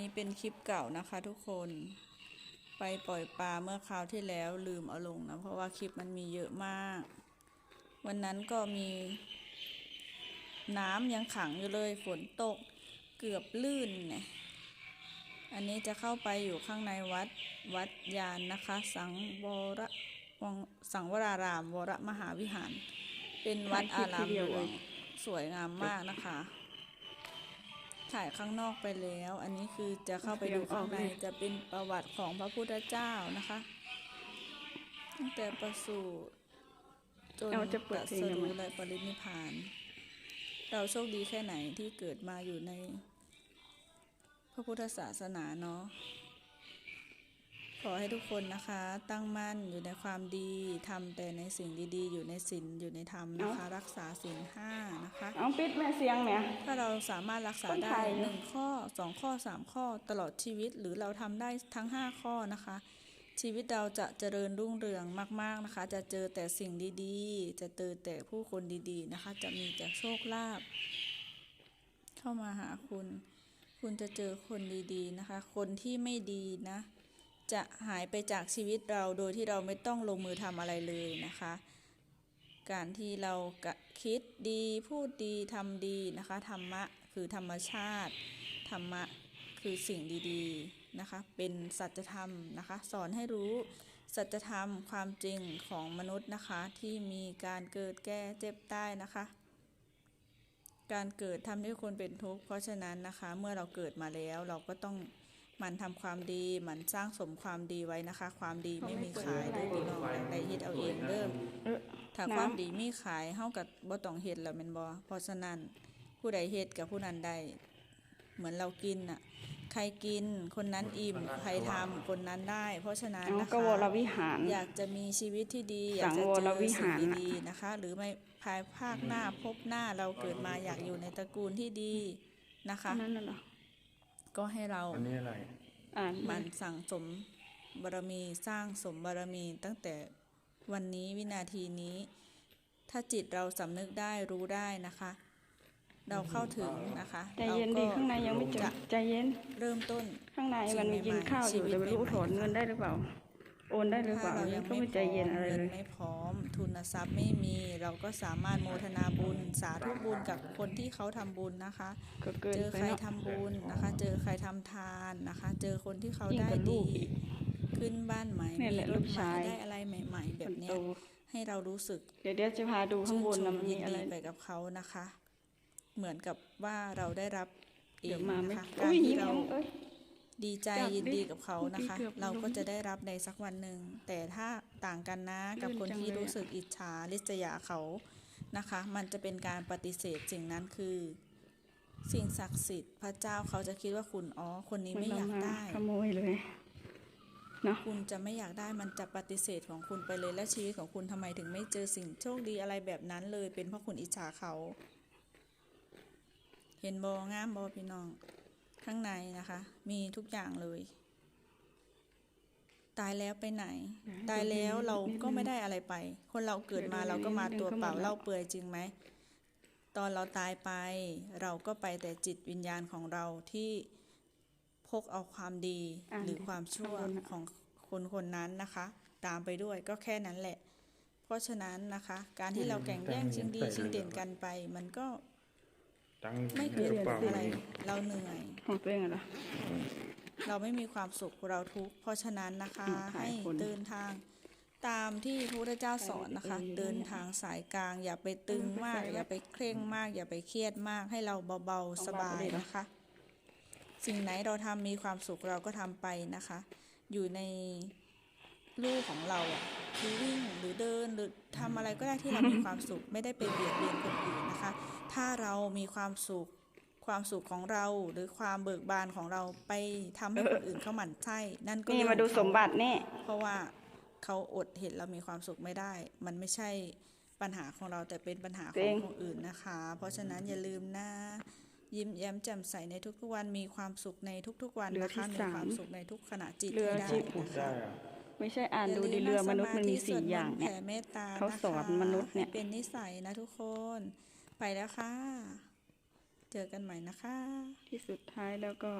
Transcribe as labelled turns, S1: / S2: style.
S1: นี้เป็นคลิปเก่านะคะทุกคน ไปปล่อยปลาเมื่อคราวที่แล้วลืมเอาลงนะ เพราะว่าคลิปมันมีเยอะมาก วันนั้นก็มี น้ำยังขังอยู่เลยฝนตกเกือบลื่นเนี่ยอันนี้จะเข้าไปอยู่ข้างในวัดวัดยานนะคะ สังวรวังสังวรารามวรมหาวิหาร เป็นวัดอารามหลวงสวยงามมากนะคะ ถ่ายข้างนอกไปแล้ว อันนี้คือจะเข้าไปดูข้างในจะเป็นประวัติของพระพุทธเจ้านะคะ ตั้งแต่ประสูติจน
S2: เอาจะเปิ
S1: ต
S2: ด
S1: รั
S2: เพล
S1: ส
S2: งทำไม
S1: รู้และปรินิพพาน เราโชคดีแค่ไหนที่เกิดมาอยู่ใน พระพุทธศาสนาเนาะ ขอให้ทุกคนนะคะ ตั้งมั่นอยู่ในความดีทำแต่ในสิ่งดีๆ อยู่ในศีลอยู่ในธรรมนะคะ รักษาศีลห้านะคะ
S2: เอาปิดแม่เสียงแม่
S1: ถ้าเราสามารถรักษา
S2: คน
S1: ได้
S2: ไทย
S1: หนึ่งข้อสองข้อสามข้อตลอดชีวิตหรือเราทำได้ทั้งห้าข้อนะคะ ชีวิตเราจะเจริญรุ่งเรืองมาก ๆนะคะ จะเจอแต่สิ่งดีๆ จะเจอแต่ผู้คนดีๆนะคะ จะมีแต่โชคลาภเข้ามาหาคุณ คุณจะเจอคนดีๆนะคะ คนที่ไม่ดีนะ จะหายไปจากชีวิตเราโดยที่เราไม่ต้องลงมือทำอะไรเลยนะคะ การที่เราคิดดีพูดดีทำดีนะคะธรรมะคือธรรมชาติ ธรรมะคือสิ่งดีๆนะคะ เป็นสัจธรรมนะคะ สอนให้รู้สัจธรรมความจริงของมนุษย์นะคะ ที่มีการเกิดแก่เจ็บตายนะคะ การเกิดทำให้คนเป็นทุกข์เพราะฉะนั้นนะคะ เมื่อเราเกิดมาแล้วเราก็ต้อง มันทำความดีหมันสร้างสมความดีไว้นะคะ ความดีไม่มีขายเด้อพี่น้องใดเฮ็ดเอาเองเด้อ
S2: เออ
S1: ถ้า
S2: น้ำ
S1: ความดีมีขายเฮากับบ่ต้องเฮ็ดแล้วแม่นบ่เพราะฉะนั้นผู้ใดเฮ็ดกับผู้นั้นได้เหมือนเรากินน่ะ ใครกินคนนั้นอิ่มใครทำคนนั้นได้ เพราะฉะนั้น
S2: เอา
S1: นะคะ
S2: ก็วรวิหาร
S1: อยากจะมีชีวิตที่ดีอ
S2: สั
S1: ยาก
S2: ง
S1: จะ
S2: ว
S1: เจ
S2: ร
S1: อ
S2: วิ
S1: สิ่
S2: หางรน่ะ
S1: ดีๆนะคะ หรือไม่ภายภาคหน้าพบหน้าเราเกิดมาอยากอยู่ในตระกูลที่ดีนะคะ
S2: นั่นน่ะเหรอ
S1: ก็ให้เรา
S3: อันนี้อะไร
S2: อ่าน
S1: หมันสั่งสมบารมีสร้างสมบารมีตั้งแต่วันนี้วินาทีนี้ ถ้าจิตเราสำนึกได้รู้ได้นะคะ เราเข้าถึงนะคะ
S2: ใจเย็นดีข้างในยังไม่จ
S1: จะ
S2: บใจเย็น
S1: เริ่มต้น
S2: ข้างในมันมีกินข้าวอยู่แต่ไม่รู้ถอนเงินได้หรือเปล่า โอนได้หรือเป
S1: ถ้า
S2: ล่า
S1: เรา
S2: ยั
S1: ยังง
S2: ก็
S1: ไม่
S2: ไม่ใจเย็นอะไร
S1: เงิน
S2: เลย
S1: ไม่พร้อม ทุนทรัพย์ไม่มี เราก็สามารถโมทนาบุญ สาธุบุญกับคนที่เขาทำบุญนะคะ
S2: ก็เกิน
S1: เจอ
S2: ไป
S1: ใคร
S2: เนาะ
S1: ทำบุญนะคะ เจอใครทำทานนะคะ เจอคนที่เขา
S2: ยิ่ง
S1: ได้
S2: กว่าลู
S1: ดี
S2: กอีก
S1: ขึ้นบ้านใหม่
S2: เนี่ย
S1: มี
S2: แหละ
S1: ร
S2: ลู
S1: ถ
S2: ก
S1: ใหม่
S2: ชาย
S1: ได้อะไรใหม่ ๆ แบ
S2: ค
S1: บ
S2: น
S1: เนี้
S2: โต
S1: ยให้เรารู้สึก
S2: เดี๋ยวเดี๋ยวจะพาดูข้างบนนะมัน
S1: ยิ
S2: มี
S1: น
S2: อะไร
S1: ดีไปกับเขานะคะ เหมือนกับว่าเราได้รับเอ
S2: เดี๋ย
S1: ง
S2: วมาไม่
S1: นะคะ
S2: อุ้
S1: การ
S2: ย
S1: ที่
S2: ยิ้ม
S1: เรา
S2: เอ้ย
S1: ดีใจ
S2: จับดิ
S1: ยินดีกับเขานะคะ
S2: เมื่อกี้เกือบ
S1: เราก็
S2: ล้ม
S1: จะได้รับในสักวันหนึ่ง แต่ถ้าต่างกันนะกับ
S2: ลื่น
S1: คน
S2: จัง
S1: ที่
S2: เลย
S1: รู้
S2: อะ
S1: สึกอิจฉาริษยาเขานะคะ มันจะเป็นการปฏิเสธสิ่งนั้นคือ สิ่งศักดิ์สิทธิ์พระเจ้าเขาจะคิดว่าคุณอ๋อคนนี้ไม่อยากได้
S2: ขโมยเลยเนาะ
S1: คุณจะไม่อยากได้มันจะปฏิเสธของคุณไปเลยและชีวิตของคุณทำไมถึงไม่เจอสิ่งโชคดีอะไรแบบนั้นเลย เป็นเพราะคุณอิจฉาเขา เห็นบองามบอพี่น้อง ข้างในนะคะ มีทุกอย่างเลย ตายแล้วไปไหน ตายแล้วเราก็ไม่ได้อะไรไป คนเราเกิดมาเราก็มาตัวเปล่าเล่าเปลือยจริงไหม ตอนเราตายไป เราก็ไปแต่จิตวิญญาณของเราที่พกเอาความดี
S2: อ่าน
S1: หรือความชั่ว
S2: ข้างบนน่ะ
S1: ของคนคนนั้นนะคะ ตามไปด้วยก็แค่นั้นแหละ เพราะฉะนั้นนะคะ การที่เราแข่งแย่งชิงดีชิงเด่นกันไป มันก็
S3: ตั้ง
S1: ไม่เกิด
S3: กระเป๋า
S1: อะไร
S3: นี่
S1: เราเหนื่อย
S2: ของตัวเองอะเหรอ
S1: เราไม่มีความสุขเราทุกข์เพราะฉะนั้นนะคะ
S2: อืมหลา
S1: ให้
S2: ยคน
S1: เดินทาง ตามที่พระพุทธเจ้าสอนนะคะ
S2: ใช่
S1: เดินทางสายกลาง อย่าไปตึงมาก
S2: ใช่
S1: อย่าไปเคร่งมาก อย่าไปเครียดมาก ให้เราเบาๆสบายนะคะ สิ่งไหนเราทำมีความสุขเราก็ทำไปนะคะ อยู่ใน ลู่ของเราอะคือวิ่งหรือเดินหรือทำอะไรก็ได้ที่เรามีความสุข ไม่ได้ไปเบียดเบียนคนอื่นนะคะ ถ้าเรามีความสุขความสุขของเราหรือความเบิกบานของเราไปทำให้คนอื่นเขาหมั่นไส้นั่นก็
S2: นี่
S1: เรื่อง
S2: มาดู
S1: ของเข
S2: สมบัตินี่
S1: เพราะว่าเขาอดเห็นเรามีความสุขไม่ได้ มันไม่ใช่ปัญหาของเราแต่เป็นปัญหาของคนอื่นนะคะ เพราะฉะนั้นอย่าลืมนะยิ้มแย้มแจ่มใสในทุกๆวันมีความสุขในทุกๆวัน
S2: เหลือ
S1: นะ
S2: ที่
S1: คะมี
S2: สาม
S1: ความสุขในทุกขณะจิต
S2: เรือ
S1: ให้ได้
S2: ที่
S3: พูด
S1: นะ
S3: ได้
S1: คะ
S3: อะ
S2: ไม่ใช่อ่านดู
S1: อย่
S2: ดี
S1: ลื
S2: เรือ
S1: นั่
S2: มนุษย์มันมี
S1: สาธิ
S2: สี่
S1: สวด
S2: อย่าง
S1: มนต์
S2: เนี่ย
S1: แผ่เมตตา
S2: เขาสอนมนุษย์เนี่ย
S1: ให้เป็นนิสัยนะทุกคน ไปแล้วค่ะ เจอกันใหม่นะคะ
S2: ที่สุดท้ายแล้วก็